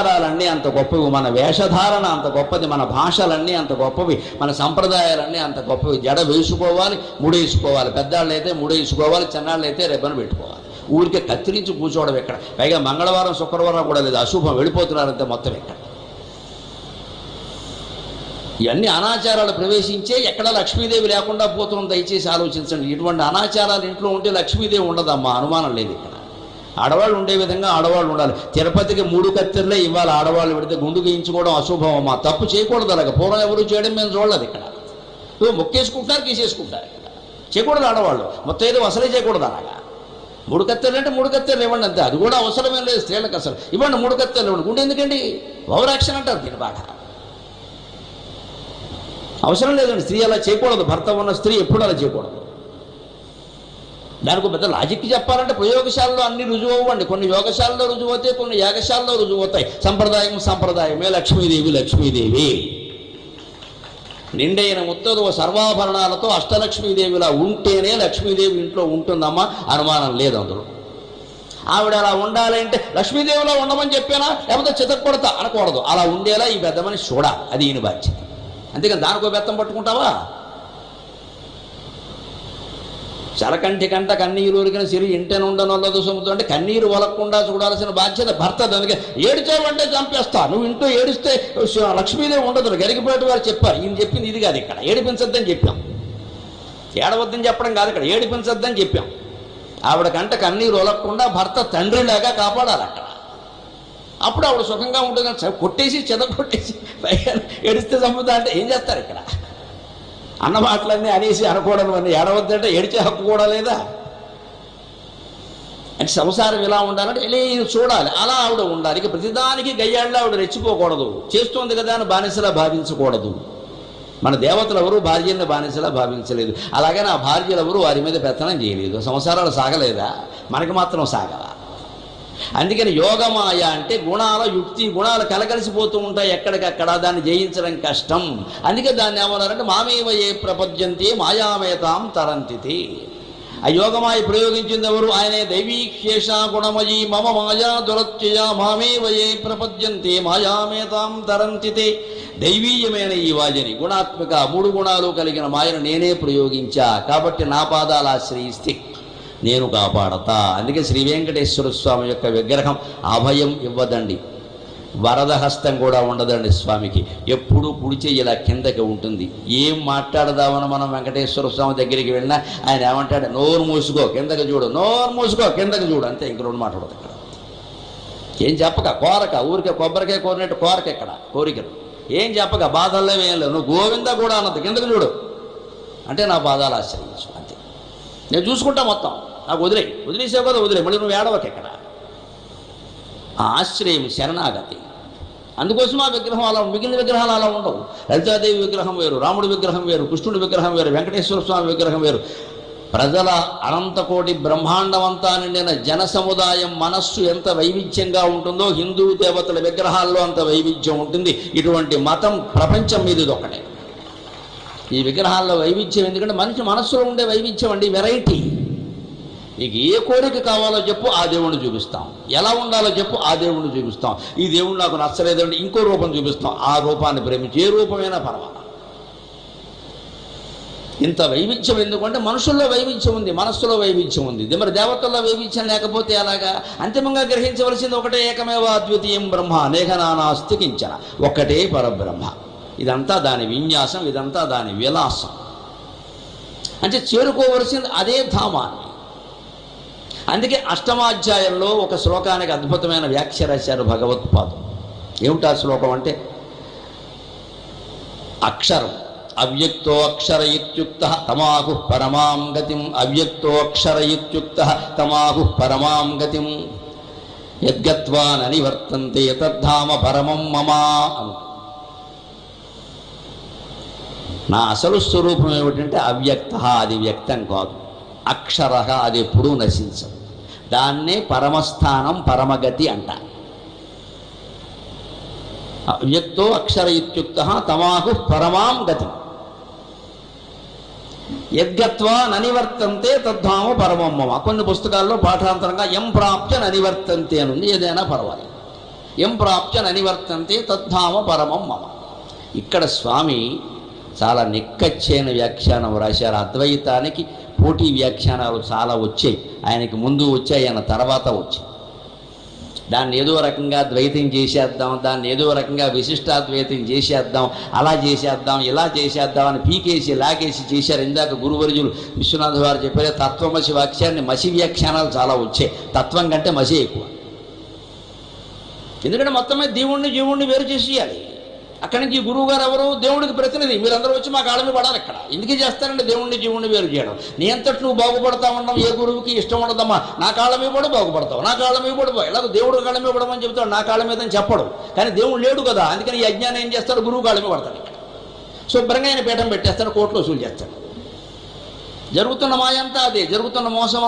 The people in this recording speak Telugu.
ఆచారాలన్నీ అంత గొప్పవి మన వేషధారణ అంత గొప్పది మన భాషలన్నీ అంత గొప్పవి మన సంప్రదాయాలన్నీ అంత గొప్పవి. జడ వేసుకోవాలి ముడేసుకోవాలి పెద్దాళ్ళు అయితే ముడేసుకోవాలి చిన్నాళ్ళు అయితే రెబ్బను పెట్టుకోవాలి. ఊరికే కత్తిరించి కూర్చోవడం ఎక్కడ? పైగా మంగళవారం శుక్రవారం కూడా లేదు. అశుభం వెళ్ళిపోతున్నారంతే మొత్తం ఎక్కడ ఇవన్నీ అనాచారాలు ప్రవేశించే ఎక్కడ లక్ష్మీదేవి లేకుండా పోతున్నాం దయచేసి ఆలోచించండి. ఇటువంటి అనాచారాలు ఇంట్లో ఉంటే లక్ష్మీదేవి ఉండదమ్మా అనుమానం లేదు ఇక్కడ. ఆడవాళ్ళు ఉండే విధంగా ఆడవాళ్ళు ఉండాలి. తిరుపతికి మూడు కత్తెరలే ఇవ్వాలి. ఆడవాళ్ళు పెడితే గుండు గీయించుకోవడం అశుభం అమ్మా తప్పు చేయకూడదు అలాగ. పూర్వం ఎవరు చేయడం మేము చూడలేదు ఇక్కడ. ఇదిగో మొక్కేసుకుంటున్నారు గీసేసుకుంటారు ఇక్కడ. చేయకూడదు ఆడవాళ్ళు. మొత్తం ఏదో అసలే చేయకూడదు అలాగా. మూడు కత్తెరలు అంటే మూడు కత్తెరలు ఇవ్వండి అంతే. అది కూడా అవసరమేం లేదు స్త్రీలకు అసలు. ఇవ్వండి మూడు కత్తెరలు ఇవ్వండి. గుండె ఎందుకండి? ఓవరాక్షన్ అంటారు దీని బాగా. అవసరం లేదండి. స్త్రీ అలా చేయకూడదు. భర్త ఉన్న స్త్రీ ఎప్పుడు అలా చేయకూడదు. దానికి పెద్ద లాజిక్ చెప్పాలంటే ప్రయోగశాలలో అన్ని రుజువు అవ్వండి కొన్ని యోగశాలలో రుజువు అవుతాయి కొన్ని యాగశాలలో రుజువు అవుతాయి సంప్రదాయం సంప్రదాయమే. లక్ష్మీదేవి లక్ష్మీదేవి. నిండైన ముత్తదు సర్వాభరణాలతో అష్టలక్ష్మీదేవిలా ఉంటేనే లక్ష్మీదేవి ఇంట్లో ఉంటుందమ్మా అనుమానం లేదు అందులో. ఆవిడ అలా ఉండాలంటే లక్ష్మీదేవిలా ఉండమని చెప్పానా? లేకపోతే చితక్కొడతా అనకూడదు. అలా ఉండేలా ఈ పెద్ద మనిషి చూడాలి. అది ఈయన బాధ్యత. అంతేకాని దానికో బెత్తం పట్టుకుంటావా? చలకంటి కంట కన్నీరు ఉరికిన సిరి ఇంటెన ఉండనొల్లదు సొమ్ముతో అంటే కన్నీరు వలకుండా చూడాల్సిన బాధ్యత భర్త దానికి. ఏడిచావంటే చంపేస్తా. నువ్వు ఇంట్లో ఏడిస్తే లక్ష్మీదేవి ఉండదు గరిగిపోయేట వారు చెప్పారు. ఈయన చెప్పింది ఇది కాదు ఇక్కడ. ఏడిపించద్దని చెప్పాం. ఏడవద్దని చెప్పడం కాదు ఇక్కడ. ఏడిపించద్దని చెప్పాం. ఆవిడ కంట కన్నీరు వలకుండా భర్త తండ్రిలాగా కాపాడాలి అక్కడ. అప్పుడు ఆవిడ సుఖంగా ఉంటుంది కొట్టేసి చెద కొట్టేసి ఏడిస్తే చంపుతా అంటే ఏం చేస్తారు ఇక్కడ? అన్న మాటలన్నీ అనేసి అనకూడదు అని ఏడవద్దంటే ఏడిచే హక్కు కూడా లేదా? అంటే సంసారం ఇలా ఉండాలంటే ఇలా చూడాలి. అలా ఆవిడ ఉండాలి. ఇక ప్రతిదానికి గయ్యాళ్ళ ఆవిడ రెచ్చిపోకూడదు. చేస్తోంది కదా అని బానిసలా భావించకూడదు. మన దేవతలు ఎవరు భార్యలను బానిసలా భావించలేదు. అలాగే నా భార్యలు ఎవరు వారి మీద పెత్తనం చేయలేదు. సంసారాలు సాగలేదా? మనకి మాత్రం సాగలా. అందుకని యోగమాయ అంటే గుణాల యుక్తి గుణాలు కలగలిసిపోతూ ఉంటాయి ఎక్కడికక్కడ. దాన్ని జయించడం కష్టం. అందుకే దాన్ని ఏమన్నారంటే మామేవ ఏ ప్రపద్యంతే మాయామేతాం తరంతితి. ఆ యోగమాయ ప్రయోగించింది ఎవరు? ఆయనే దైవీక్షేష గుణమయీ మమ మాయా దురత్యయ మామే వయే ప్రపద్యంతే మాయామేతాం తరంతితే. దైవీయమైన ఈ వాజని గుణాత్మక మూడు గుణాలు కలిగిన మాయను నేనే ప్రయోగించా. కాబట్టి నా పాదాలు ఆశ్రయిస్తే నేను కాపాడతా. అందుకే శ్రీ వెంకటేశ్వర స్వామి యొక్క విగ్రహం అభయం ఇవ్వదండి. వరద హస్తం కూడా ఉండదండి స్వామికి. ఎప్పుడూ పుడిచే ఇలా కిందకి ఉంటుంది. ఏం మాట్లాడదామని మనం వెంకటేశ్వర స్వామి దగ్గరికి వెళ్ళినా ఆయన ఏమంటాడు నోరు మూసుకో కిందకి చూడు నోరు మూసుకో కిందకి చూడు. అంతే ఇంక రెండు మాట్లాడదు ఇక్కడ. ఏం చెప్పక కోరక ఊరికే కొబ్బరికాయ కోరినట్టు కోరక ఇక్కడ కోరికలు. ఏం చెప్పక బాధల్లో ఏం లేవు నువ్వు గోవింద కూడా అన్నది కిందకి చూడు. అంటే నా బాధాలు ఆశ్రయించు అంతే. నేను చూసుకుంటా మొత్తం. నాకు వదిలే వదిలేసావు కదా వదిలే మళ్ళీ నువ్వు ఏడవక ఎక్కడ ఆశ్రయం శరణాగతి. అందుకోసం ఆ విగ్రహం అలా మిగిలిన విగ్రహాలు అలా ఉండవు. లలితాదేవి విగ్రహం వేరు రాముడి విగ్రహం వేరు కృష్ణుడి విగ్రహం వేరు వెంకటేశ్వర స్వామి విగ్రహం వేరు. ప్రజల అనంతకోటి బ్రహ్మాండమంతా నిండిన జన సముదాయం మనస్సు ఎంత వైవిధ్యంగా ఉంటుందో హిందూ దేవతల విగ్రహాల్లో అంత వైవిధ్యం ఉంటుంది. ఇటువంటి మతం ప్రపంచం మీద ఇది ఒకటే ఈ విగ్రహాల్లో వైవిధ్యం ఎందుకంటే మనిషి మనస్సులో ఉండే వైవిధ్యం అండి వెరైటీ. నీకు ఏ కోరిక కావాలో చెప్పు ఆ దేవుణ్ణి చూపిస్తాం. ఎలా ఉండాలో చెప్పు ఆ దేవుణ్ణి చూపిస్తాం. ఈ దేవుడు నాకు నచ్చలేదండి ఇంకో రూపం చూపిస్తాం. ఆ రూపాన్ని ప్రేమించి ఏ రూపమైనా పర్వాలా ఇంత వైవిధ్యం ఎందుకంటే మనుషుల్లో వైవిధ్యం ఉంది మనస్సులో వైవిధ్యం ఉంది. మరి దేవతల్లో వైవిధ్యం లేకపోతే అలాగా అంతిమంగా గ్రహించవలసింది ఒకటే ఏకమేవ అద్వితీయం బ్రహ్మ నేఘనానాస్తి కించన ఒకటే పరబ్రహ్మ. ఇదంతా దాని విన్యాసం ఇదంతా దాని విలాసం. అంటే చేరుకోవలసింది అదే ధామాన్ని. అందుకే అష్టమాధ్యాయంలో ఒక శ్లోకానికి అద్భుతమైన వ్యాఖ్య రాశారు భగవత్పాదం. ఏమిటా శ్లోకం అంటే? అక్షరం. అవ్యక్తో అక్షర ఇత్యుక్త తమాహు పరమాం గతిం. అవ్యక్తో అక్షర ఇత్యుక్త తమాహు పరమాం గతిం. యద్గత్వా ననివర్తంతే యతద్ధామ పరమం మమా అను. నా అసలు స్వరూపం ఏమిటంటే అవ్యక్త అది వ్యక్తం కాదు. అక్షర అది ఎప్పుడూ నశించదు. దాన్నే పరమస్థానం పరమగతి అంట. వ్యక్తో అక్షర ఇత్యుక్త తమాహు పరమాం గతి. యద్గత్వా ననివర్తంతే తద్ధామ పరమమ్మ కొన్ని పుస్తకాల్లో పాఠాంతరంగా ఎం ప్రాప్య ననివర్తంతే అని ఉంది ఏదైనా పర్వాలేదు. ఎం ప్రాప్య ననివర్తంతే తద్ధామ పరమం మమ. ఇక్కడ స్వామి చాలా నిక్కచ్చైన వ్యాఖ్యానం రాశారు అద్వైతానికి పోటీ వ్యాఖ్యానాలు చాలా వచ్చాయి. ఆయనకి ముందు వచ్చాయి ఆయన తర్వాత వచ్చాయి. దాన్ని ఏదో రకంగా ద్వైతం చేసేద్దాం దాన్ని ఏదో రకంగా విశిష్టాద్వైతం చేసేద్దాం అలా చేసేద్దాం ఇలా చేసేద్దాం అని పీకేసి లాగేసి చేశారు. ఇందాక గురువర్జులు విశ్వనాథ్ వారు చెప్పారు తత్వమసి వాక్యాన్ని మసి వ్యాఖ్యానాలు చాలా వచ్చాయి. తత్వం కంటే మసి ఎక్కువ. ఎందుకంటే మొత్తం మీద దేవుణ్ణి జీవుణ్ణి వేరు చేసేయాలి. అక్కడి నుంచి గురువు గారు ఎవరు? దేవుడికి ప్రతినిధి. మీరందరూ వచ్చి మా కాళ్ళ మీద పడాలి ఇక్కడ ఎందుకు చేస్తారండి? దేవుడిని జీవుని వేరు చేయడం. నీ అంతటి నువ్వు బాగుపడతా ఉండడం ఏ గురువుకి ఇష్టం ఉండదమ్మా? నా కాళ్ళ మీద కూడా బాగుపడతావు. నా కాళ్ళ మీద కూడా ఇలా దేవుడు కాళ్ళ మీద పడమని చెప్తాడు. నా కాళ్ళ మీద అని చెప్పడు. కానీ దేవుడు లేడు కదా. అందుకని ఈ అజ్ఞానం ఏం చేస్తాడు? గురువు కాళ్ళ మీద పడతాడు. శుభ్రంగా ఆయన పీఠం పెట్టేస్తాడు. కోర్టులో వసూలు చేస్తాడు. జరుగుతున్న మాయంతా అదే. జరుగుతున్న మోసం